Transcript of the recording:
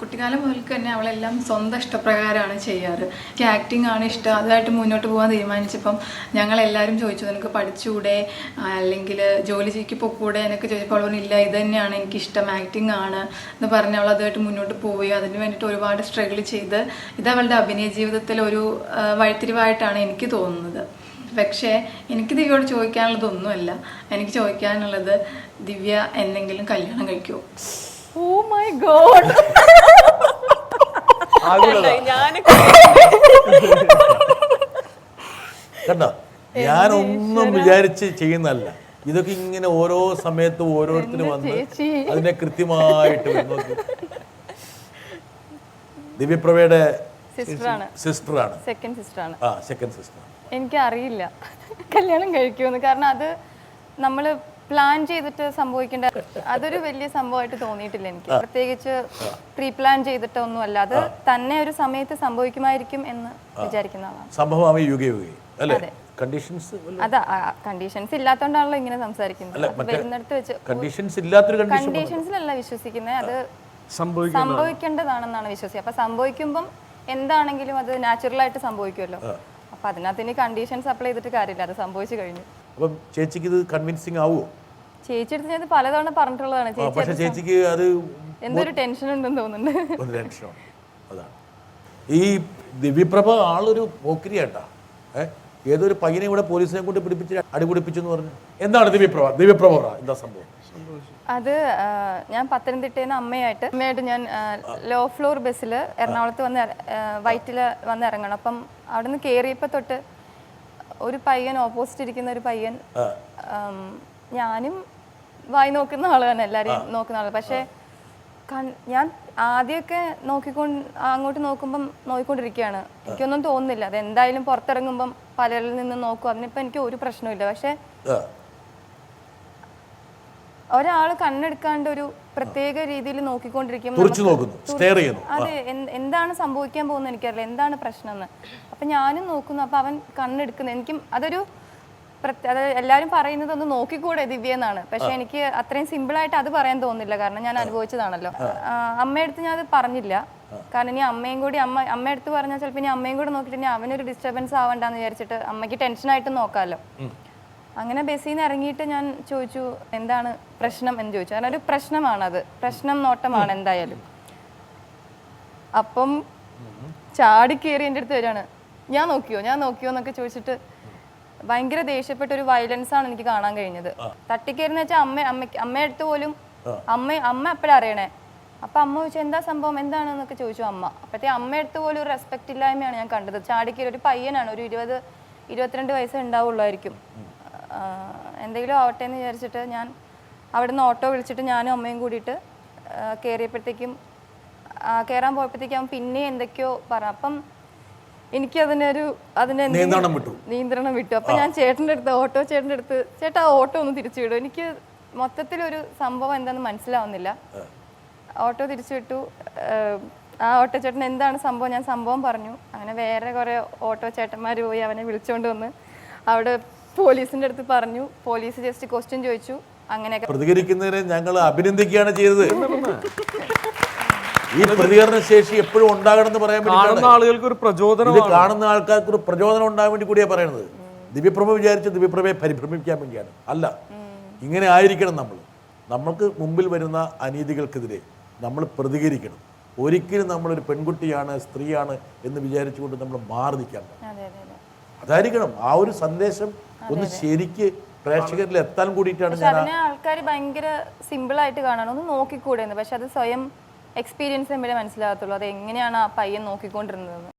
കുട്ടിക്കാലം മുതൽക്ക് തന്നെ അവളെല്ലാം സ്വന്തം ഇഷ്ടപ്രകാരമാണ് ചെയ്യാറ്. എനിക്ക് ആക്ടിങ് ആണ് ഇഷ്ടം. അതായിട്ട് മുന്നോട്ട് പോകാൻ തീരുമാനിച്ചപ്പം ഞങ്ങളെല്ലാവരും ചോദിച്ചു നിനക്ക് പഠിച്ചുകൂടെ അല്ലെങ്കിൽ ജോലി ചെയ്യ്ക്ക് പൊക്കൂടെ എന്നൊക്കെ ചോദിച്ചപ്പോൾ അവൾ ഇല്ല ഇത് തന്നെയാണ് എനിക്കിഷ്ടം. ആക്ടിങ് ആണ്. എന്ന് പറഞ്ഞ് അവൾ അതുമായിട്ട് മുന്നോട്ട് പോയി അതിന് വേണ്ടിയിട്ട് ഒരുപാട് സ്ട്രഗിൾ ചെയ്ത് ഇത് അവളുടെ അഭിനയ ജീവിതത്തിൽ ഒരു വഴിത്തിരിവായിട്ടാണ് എനിക്ക് തോന്നുന്നത്. പക്ഷേ എനിക്ക് ദിവ്യയോട് ചോദിക്കാനുള്ളതൊന്നുമല്ല. എനിക്ക് ചോദിക്കാനുള്ളത് ദിവ്യ എന്തെങ്കിലും കല്യാണം കഴിക്കുമോ ഓ മൈ ഗോഡ് ഞാൻ കണ്ടോ? ഞാനൊന്നും വിചാരിച്ച് ചെയ്യുന്നല്ല ഇതൊക്കെ ഇങ്ങനെ ഓരോ സമയത്തും ഓരോരുത്തർ വന്ന് അതിനെ കൃത്യമായിട്ട്. ദിവ്യപ്രഭയുടെ സിസ്റ്ററാണ്. സിസ്റ്ററാണ്. സെക്കൻഡ് സിസ്റ്ററാണ് ആ സെക്കൻഡ് സിസ്റ്റർ എനിക്ക് അറിയില്ല കല്യാണം കഴിക്കുമെന്ന്. കാരണം അത് നമ്മൾ പ്ലാൻ ചെയ്തിട്ട് സംഭവിക്കേണ്ട അതൊരു വലിയ സംഭവമായിട്ട് തോന്നിയിട്ടില്ല എനിക്ക്. പ്രത്യേകിച്ച് പ്രീ പ്ലാൻ ചെയ്തിട്ടൊന്നും അല്ല അത് തന്നെ ഒരു സമയത്ത് സംഭവിക്കുമായിരിക്കും എന്ന് വിചാരിക്കുന്ന ആളാണ്. സംഭവം അല്ലേ? കണ്ടീഷൻസ് അതാ കണ്ടീഷൻസ് ഇല്ലാത്തോണ്ടാണല്ലോ ഇങ്ങനെ സംസാരിക്കുന്നത്. വരുന്നിടത്ത് വെച്ച് കണ്ടീഷൻസ് ഇല്ലാത്തൊരു കണ്ടീഷൻ കണ്ടീഷൻസിലല്ല വിശ്വസിക്കുന്നത് അത് സംഭവിക്കേണ്ടതാണെന്നാണ് വിശ്വസിക്കുക. അപ്പൊ സംഭവിക്കുമ്പം എന്താണെങ്കിലും അത് നാച്ചുറൽ ആയിട്ട് സംഭവിക്കുമല്ലോ. അപ്പൊ അതിനകത്ത് ഇനി കണ്ടീഷൻസ് അപ്ലൈ ചെയ്തിട്ട് കാര്യമില്ല അത് സംഭവിച്ചു കഴിഞ്ഞു. അപ്പം ചേച്ചിക്ക് ഇത് കൺവിൻസിങ് ആവുമോ ചേച്ചി അടുത്ത് ഞാൻ പലതവണ പറഞ്ഞിട്ടുള്ളതാണ്. പക്ഷെ ചേച്ചിക്ക് അത് എന്തൊരു ടെൻഷൻ ഉണ്ടെന്ന് തോന്നുന്നുണ്ട്. ഒരു ടെൻഷനാണ് അതാണ്. ഈ ദിവ്യപ്രഭ ആളൊരു പോക്കരിയാട്ടാ. ഏഹ് ഏതൊരു പയ്യനെ ഇവിടെ പോലീസിനെ കൊണ്ട് പിടിപ്പിച്ച് അടിപിടിപ്പിച്ചു എന്ന് പറഞ്ഞു. എന്താണ് ദിവ്യപ്രഭ ദിവ്യപ്രഭ എന്താ സംഭവം? അത് ഞാൻ പത്തനംതിട്ടയിൽ നിന്ന് അമ്മയായിട്ട് അമ്മയായിട്ട് ഞാൻ ലോ ഫ്ലോർ ബസ്സിൽ എറണാകുളത്ത് വന്ന് വൈറ്റിൽ വന്ന് ഇറങ്ങണം അപ്പം അവിടെ നിന്ന് കയറിയപ്പോൾ തൊട്ട് ഒരു പയ്യൻ ഓപ്പോസിറ്റ് ഇരിക്കുന്ന ഒരു പയ്യൻ ഞാനും വായി നോക്കുന്ന ആൾ തന്നെ എല്ലാവരെയും നോക്കുന്ന ആൾ. പക്ഷേ ഞാൻ ആദ്യമൊക്കെ നോക്കിക്കൊണ്ട് അങ്ങോട്ട് നോക്കുമ്പം നോക്കിക്കൊണ്ടിരിക്കുകയാണ് എനിക്കൊന്നും തോന്നുന്നില്ല. അത് എന്തായാലും പുറത്തിറങ്ങുമ്പം പലരിൽ നിന്ന് നോക്കും. അതിനിപ്പോൾ എനിക്ക് ഒരു പ്രശ്നമില്ല പക്ഷെ ഒരാൾ കണ്ണെടുക്കാണ്ട് ഒരു പ്രത്യേക രീതിയിൽ നോക്കിക്കൊണ്ടിരിക്കുമ്പോൾ അതെ. എന്താണ് സംഭവിക്കാൻ പോകുന്നത് എനിക്കറിയില്ല. എന്താണ് പ്രശ്നം എന്ന് അപ്പൊ ഞാനും നോക്കുന്നു. അപ്പൊ അവൻ കണ്ണെടുക്കുന്നു. എനിക്കും അതൊരു പ്രത്യ- അത് എല്ലാവരും പറയുന്നത് ഒന്ന് നോക്കിക്കൂടെ ദിവ്യ എന്നാണ്. പക്ഷെ എനിക്ക് അത്രയും സിമ്പിൾ ആയിട്ട് അത് പറയാൻ തോന്നുന്നില്ല. കാരണം ഞാൻ അനുഭവിച്ചതാണല്ലോ. അമ്മയടുത്ത് ഞാൻ അത് പറഞ്ഞില്ല. കാരണം ഇനി അമ്മയും കൂടി അമ്മ അമ്മയടുത്ത് പറഞ്ഞാൽ ചിലപ്പോൾ ഇനി അമ്മയും കൂടെ നോക്കിയിട്ട് ഇനി അവനൊരു ഡിസ്റ്റർബൻസ് ആവണ്ടെന്ന് വിചാരിച്ചിട്ട് അമ്മയ്ക്ക് ടെൻഷനായിട്ട് നോക്കാമല്ലോ അങ്ങനെ ബസ്സിൽ നിന്ന് ഇറങ്ങിയിട്ട് ഞാൻ ചോദിച്ചു എന്താണ് പ്രശ്നം? എന്ന് ചോദിച്ചു. കാരണം ഒരു പ്രശ്നമാണത്. പ്രശ്നം നോട്ടമാണ് എന്തായാലും. അപ്പം ചാടി കയറി എന്റെ അടുത്ത് വരികയാണ്. ഞാൻ നോക്കിയോ? ഞാൻ നോക്കിയോ? എന്നൊക്കെ ചോദിച്ചിട്ട് ഭയങ്കര ദേഷ്യപ്പെട്ട ഒരു വയലൻസ് ആണ് എനിക്ക് കാണാൻ കഴിഞ്ഞത്. തട്ടിക്കയറുന്ന വെച്ചാൽ അമ്മ അമ്മ അമ്മയടുത്ത് പോലും അമ്മ അമ്മ എപ്പോഴാ അറിയണേ? അപ്പൊ അമ്മ ചോദിച്ചു എന്താ സംഭവം? എന്താണെന്നൊക്കെ ചോദിച്ചു അമ്മ. അപ്പഴത്തേ അമ്മയടുത്ത് പോലും ഒരു റെസ്പെക്ട് ഇല്ലായ്മയാണ് ഞാൻ കണ്ടത്. ചാടിക്കയറി ഒരു പയ്യനാണ് ഒരു ഇരുപത് ഇരുപത്തിരണ്ട് വയസ്സ് ഉണ്ടാവുള്ളായിരിക്കും. എന്തെങ്കിലും ആവട്ടെ എന്ന് വിചാരിച്ചിട്ട് ഞാൻ അവിടുന്ന് ഓട്ടോ വിളിച്ചിട്ട് ഞാനും അമ്മയും കൂടിയിട്ട് കയറിയപ്പോഴത്തേക്കും കയറാൻ പോയപ്പോഴത്തേക്കും അവൻ പിന്നെ എന്തൊക്കെയോ പറ അപ്പം എനിക്ക് അതിനൊരു അതിനെ നിയന്ത്രണം വിട്ടു. നിയന്ത്രണം വിട്ടു. അപ്പൊ ഞാൻ ചേട്ടന്റെ അടുത്ത് ഓട്ടോ ചേട്ടന്റെ അടുത്ത് ചേട്ടാ ഓട്ടോ ഒന്ന് തിരിച്ചു വിടും. എനിക്ക് മൊത്തത്തിലൊരു സംഭവം എന്താന്ന് മനസ്സിലാവുന്നില്ല. ഓട്ടോ തിരിച്ചു വിട്ടു. ആ ഓട്ടോ ചേട്ടൻ എന്താണ് സംഭവം? ഞാൻ സംഭവം പറഞ്ഞു. അങ്ങനെ വേറെ കുറെ ഓട്ടോ ചേട്ടന്മാർ പോയി അവനെ വിളിച്ചോണ്ട് വന്ന് അവിടെ പോലീസിന്റെ അടുത്ത് പറഞ്ഞു. പോലീസ് ജസ്റ്റ് ക്വസ്റ്റ്യൻ ചോദിച്ചു. അങ്ങനെയൊക്കെ. പ്രതികരിക്കുന്നതിനെ ഞങ്ങൾ അഭിനന്ദിക്കുകയാണ് ചെയ്തത്. ഈ പ്രതികരണ ശേഷി എപ്പോഴും ഉണ്ടാകണം എന്ന് പറയാൻ കാണുന്ന ആളുകൾക്ക് ഒരു പ്രചോദനം ഇത് കാണുന്ന ആൾക്കാർക്ക് ഒരു പ്രചോദനം ഉണ്ടാകാൻ വേണ്ടി കൂടിയാണ് പറയുന്നത് ദിവ്യപ്രഭ വിചാരിച്ച് ദിവ്യപ്രഭയെ പരിഭ്രമിക്കാൻ വേണ്ടിയാണ്. അല്ല ഇങ്ങനെ ആയിരിക്കണം നമ്മൾ. നമ്മൾക്ക് മുമ്പിൽ വരുന്ന അനീതികൾക്കെതിരെ നമ്മൾ പ്രതികരിക്കണം. ഒരിക്കലും നമ്മളൊരു പെൺകുട്ടിയാണ് സ്ത്രീയാണ് എന്ന് വിചാരിച്ചുകൊണ്ട് നമ്മൾ മാറി നിൽക്കാൻ അതെ അതെ അതെ. അതായിരിക്കണം. ആ ഒരു സന്ദേശം ഒന്ന് ശരിക്ക് പ്രേക്ഷകരിൽ എത്താൻ കൂടിയിട്ടാണ് ആൾക്കാർ ഭയങ്കര സിമ്പിൾ ആയിട്ട് കാണണം. ഒന്ന് നോക്കിക്കൂടെ പക്ഷെ അത് സ്വയം എക്സ്പീരിയൻസ് ചെയ്യുമ്പോഴേ മനസ്സിലാകത്തുള്ളൂ. അത് എങ്ങനെയാണ് ആ പയ്യൻ നോക്കിക്കൊണ്ടിരുന്നതെന്ന്